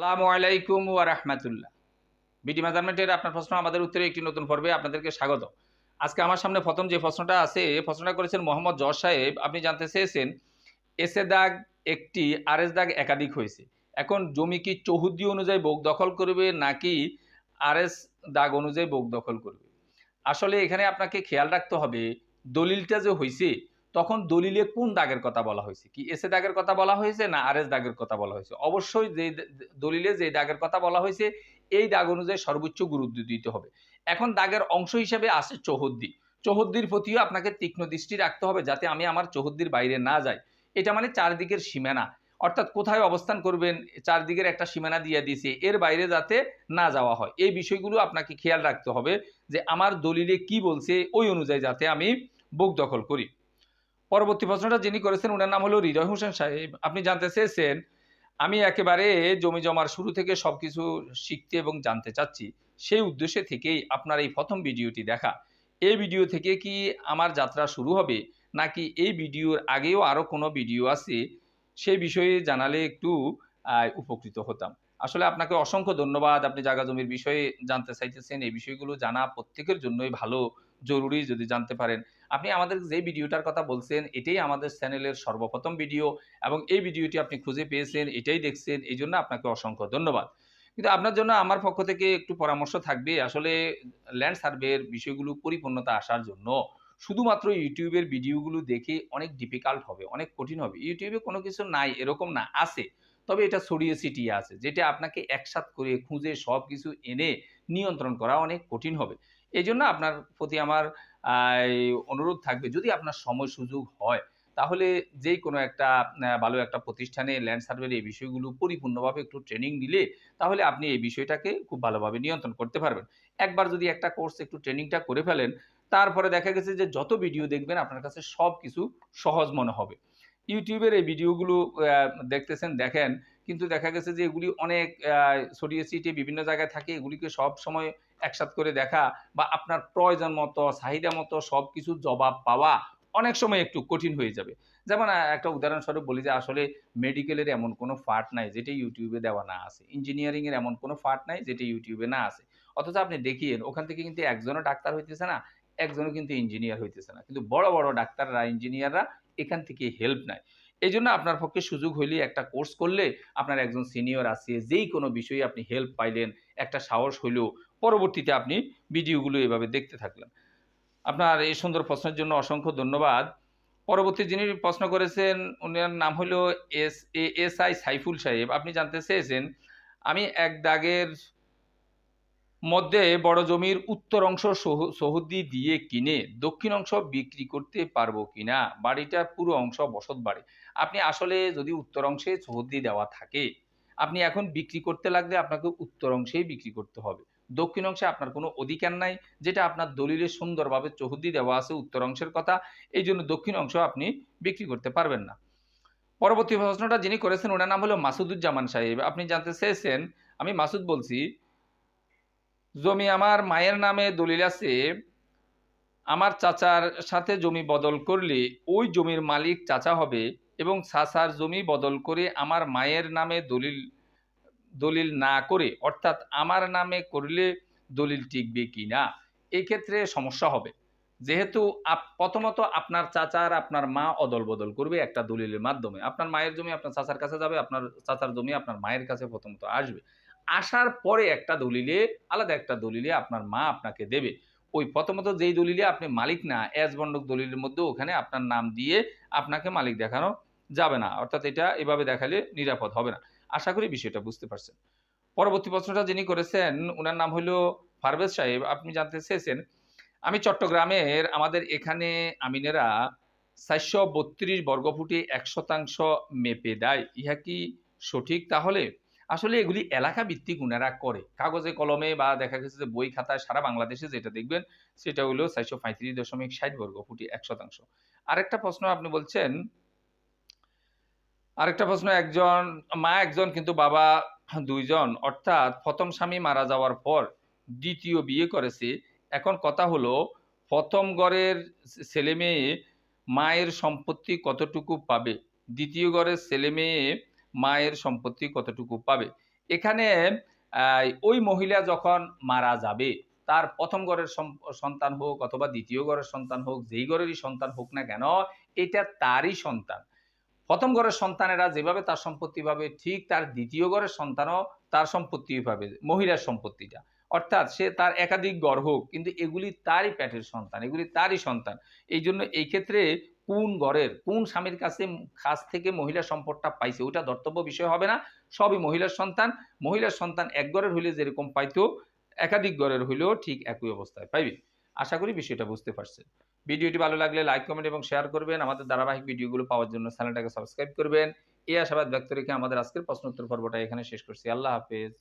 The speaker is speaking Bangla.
সালামু আলাইকুম ওয়া রাহমাতুল্লাহ। বিডি মেজারমেন্টের আপনার প্রশ্ন, আমাদের উত্তরে একটি নতুন পর্বে আপনাদেরকে স্বাগত। আজকে আমার সামনে প্রথম যে প্রশ্নটা আছে প্রশ্নটা করেছেন মোহাম্মদ জজ সাহেব। আপনি জানতে চেয়েছেন এসে দাগ একটি আর এস দাগ একাধিক হয়েছে। এখন জমি কি চৌহদ্দি অনুযায়ী বোক দখল করবে, নাকি আর এস দাগ অনুযায়ী বোক দখল করবে? আসলে এখানে আপনাকে খেয়াল রাখতে হবে, দলিলটা যে হয়েছে তখন দলিলে কোন দাগের কথা বলা হয়েছে? কি এসে দাগের কথা বলা হয়েছে না আর এস দাগের কথা বলা হয়েছে? অবশ্যই যে দলিলে যে দাগের কথা বলা হয়েছে, এই দাগ অনুযায়ী সর্বোচ্চ গুরুত্ব দিতে হবে। এখন দাগের অংশ হিসেবে আসে চৌহদ্দি। চৌহদ্দির প্রতিও আপনাকে তীক্ষ্ণ দৃষ্টি রাখতে হবে যাতে আমি আমার চৌহদ্দির বাইরে না যাই। এটা মানে চারদিকের সীমানা। অর্থাৎ কোথায় অবস্থান করবেন, চারদিকের একটা সীমানা দিয়ে দিয়েছে, এর বাইরে যাতে না যাওয়া হয়। এই বিষয়গুলো আপনাকে খেয়াল রাখতে হবে যে আমার দলিলে কি বলছে, ওই অনুযায়ী যাতে আমি বুক দখল করি। পরবর্তী প্রশ্নটা যিনি করেছেন ওনার নাম হলো হৃদয় হোসেন সাহেব। আপনি জানতে চেয়েছেন, আমি একেবারে জমি জমার শুরু থেকে সব কিছু শিখতে এবং জানতে চাচ্ছি। সেই উদ্দেশ্যে থেকেই আপনার এই প্রথম ভিডিওটি দেখা। এই ভিডিও থেকে কি আমার যাত্রা শুরু হবে, নাকি এই ভিডিওর আগেও আরও কোনো ভিডিও আছে সেই বিষয়ে জানালে একটু উপকৃত হতাম। আসলে আপনাকে অসংখ্য ধন্যবাদ, আপনি জায়গা জমির বিষয়ে জানতে চাইতেছেন, এই বিষয়গুলো জানা প্রত্যেকের জন্যই ভালো, জরুরি যদি জানতে পারেন। আপনি আমাদের যে ভিডিওটার কথা বলছেন, এটাই আমাদের চ্যানেলের সর্বপ্রথম ভিডিও এবং এই ভিডিওটি আপনি খুঁজে পেয়েছেন, এটাই দেখছেন, এই জন্য আপনাকে অসংখ্য ধন্যবাদ। কিন্তু আপনার জন্য আমার পক্ষ থেকে একটু পরামর্শ থাকবে আসলে ল্যান্ড সার্ভের বিষয়গুলো পরিপূর্ণতা আসার জন্য। শুধুমাত্র ইউটিউবের ভিডিওগুলো দেখে অনেক ডিফিকাল্ট হবে, অনেক কঠিন হবে। ইউটিউবে কোনো কিছু নাই, এরকম না, আছে। তবে এটা ছড়িয়ে ছিটিয়ে আছে, যেটা আপনাকে একসাথ করে খুঁজে সব কিছু এনে নিয়ন্ত্রণ করা অনেক কঠিন হবে। এই জন্য আপনার প্রতি আমার অনুরোধ থাকবে। যদি আপনার সময় সুযোগ হয়, তাহলে যেই কোনো একটা ভালো একটা প্রতিষ্ঠানে ল্যান্ড সার্ভের এই বিষয়গুলো পরিপূর্ণভাবে একটু ট্রেনিং নিলে, তাহলে আপনি এই বিষয়টাকে খুব ভালোভাবে নিয়ন্ত্রণ করতে পারবেন। একবার যদি একটা কোর্স একটু ট্রেনিংটা করে ফেলেন, তারপরে দেখা গেছে যে যত ভিডিও দেখবেন, আপনার কাছে সব কিছু সহজ মনে হবে। ইউটিউবের এই ভিডিওগুলো দেখতেছেন, দেখেন, কিন্তু দেখা গেছে যে এগুলি অনেক ছড়িয়ে ছিটিয়ে বিভিন্ন জায়গায় থাকে, এগুলিকে সব সময় একসাথ করে দেখা বা আপনার প্রয়োজন মতো, চাহিদা মতো সব কিছু জবাব পাওয়া অনেক সময় একটু কঠিন হয়ে যাবে। যেমন একটা উদাহরণস্বরূপ বলি যে আসলে মেডিকেলের এমন কোনো ফার্ট নাই যেটা ইউটিউবে দেওয়া না আছে। ইঞ্জিনিয়ারিং এর এমন কোনো ফার্ট নাই যেটা ইউটিউবে না আছে। অথচ আপনি দেখিয়েন, ওখান থেকে কিন্তু একজনও ডাক্তার হইতেছে না, একজনও কিন্তু ইঞ্জিনিয়ার হইতেছে না। কিন্তু বড় বড় ডাক্তাররা ইঞ্জিনিয়াররা এখান থেকে হেল্প নেয়। এই জন্য আপনার পক্ষে সুযোগ হইলে একটা কোর্স করলে আপনার একজন সিনিয়র আছে, যেই কোনো বিষয়ে আপনি হেল্প পাইলেন, একটা সাহস হইলেও পরবর্তীতে আপনি ভিডিওগুলো এভাবে দেখতে থাকলেন। আপনার এই সুন্দর প্রশ্নের জন্য অসংখ্য ধন্যবাদ। পরবর্তী যিনি প্রশ্ন করেছেন, উনার নাম হলো S, A, S I Saiful সাহেব। আপনি জানতে চেয়েছেন, আমি এক দাগের মধ্যে বড় জমির উত্তর অংশ সহ- সহদি দিয়ে কিনে দক্ষিণ অংশ বিক্রি করতে পারব কিনা? বাড়িটার পুরো অংশ বসত বাড়ি। আপনি আসলে যদি উত্তর অংশে সহদি দেওয়া থাকে, আপনি এখন বিক্রি করতে লাগলে আপনাকে উত্তর অংশেই বিক্রি করতে হবে। দক্ষিণ অংশে আপনার কোনো অধিকার নাই, যেটা আপনার দলিলে সুন্দরভাবে চৌহদ্দি দেওয়া আছে উত্তর অংশের কথা, এই জন্য দক্ষিণ অংশ আপনি বিক্রি করতে পারবেন না। পরবর্তী প্রশ্নটা যিনি করেছেন, ওনার নাম হলো মাসুদুজ্জামান সাহেব। আপনি জানতে চেয়েছেন, আমি মাসুদ বলছি, জমি আমার মায়ের নামে দলিল আছে, আমার চাচার সাথে জমি বদল করলে ওই জমির মালিক চাচা হবে এবং চাচার জমি বদল করে আমার মায়ের নামে দলিল দলিল না করে, অর্থাৎ আমার নামে করলে দলিল টিকবে কি না? এক্ষেত্রে সমস্যা হবে। যেহেতু প্রথমত আপনার চাচার আপনার মা অদল বদল করবে একটা দলিলের মাধ্যমে। আপনার মায়ের জমি আপনার চাচার কাছে যাবে, আপনার চাচার জমি আপনার মায়ের কাছে প্রথমত আসবে। আসার পরে একটা দলিলে, আলাদা একটা দলিলে আপনার মা আপনাকে দেবে। ওই প্রথমত যেই দলিলে আপনি মালিক না এজ বন্ডক দলিলের মধ্যে ওখানে আপনার নাম দিয়ে আপনাকে মালিক দেখানো যাবে না। অর্থাৎ এটা এভাবে দেখালে নিরাপদ হবে না। আশা করি বিষয়টা বুঝতে পারছেন। পরবর্তী প্রশ্নটা যিনি করেছেন ওনার নাম হলো ফারভেজ সাহেব। আপনি জানতে চেয়েছেন, আমি চট্টগ্রামের আমাদের এখানে আমিনেরা চারশো বত্রিশ বর্গফুটে এক শতাংশ মেপে দেয়। ইহা কি সঠিক তাহলে? আসলে এগুলি এলাকা ভিত্তিক উনারা করে। কাগজে কলমে বা দেখা গেছে যে বই খাতায় সারা বাংলাদেশে যেটা দেখবেন, সেটা হলো চারশো পঁয়ত্রিশ দশমিক ষাট বর্গ ফুটি এক শতাংশ। আরেকটা প্রশ্ন আপনি বলছেন আরেকটা প্রশ্ন, একজন মা, একজন কিন্তু বাবা দুইজন, অর্থাৎ প্রথম স্বামী মারা যাওয়ার পর দ্বিতীয় বিয়ে করেছে। এখন কথা হলো, প্রথম ঘরের ছেলে মেয়ে মায়ের সম্পত্তি কতটুকু পাবে? দ্বিতীয় ঘরের ছেলে মেয়ে মায়ের সম্পত্তি কতটুকু পাবে? এখানে ওই মহিলা যখন মারা যাবে, তার প্রথম ঘরের সন্তান হোক অথবা দ্বিতীয় ঘরের সন্তান হোক, যেই ঘরেরই সন্তান হোক না কেন, এটা তারই সন্তান। প্রথম ঘরের সন্তানেরা যেভাবে তার সম্পত্তি পাবে, ঠিক তার দ্বিতীয় ঘরের সন্তানও তার সম্পত্তি পাবে, মহিলার সম্পত্তিটা। অর্থাৎ সে তার একাধিক গড় হোক, কিন্তু এগুলি তারই পেটের সন্তান, এগুলি তারই সন্তান। এই জন্য এই ক্ষেত্রে কোন ঘরের, কোন স্বামীর কাছে কাছ থেকে মহিলা সম্পদটা পাইছে ওটা ধর্তব্য বিষয় হবে না। সবই মহিলার সন্তান মহিলার সন্তান এক ঘরের হইলে যেরকম পাইতো, একাধিক ঘরের হইলেও ঠিক একই অবস্থায় পাইবে। আশা করি বিষয়টা বুঝতে পারছেন। ভিডিওটি ভালো লাগলে লাইক কমেন্ট এবং শেয়ার করবেন। আমাদের ধারাবাহিক ভিডিওগুলো পাওয়ার জন্য চ্যানেলটাকে সাবস্ক্রাইব করবেন। এই আশাবাদ ব্যক্ত রেখে আমাদের আজকের প্রশ্নোত্তর পর্বটা এখানে শেষ করছি। আল্লাহ হাফেজ।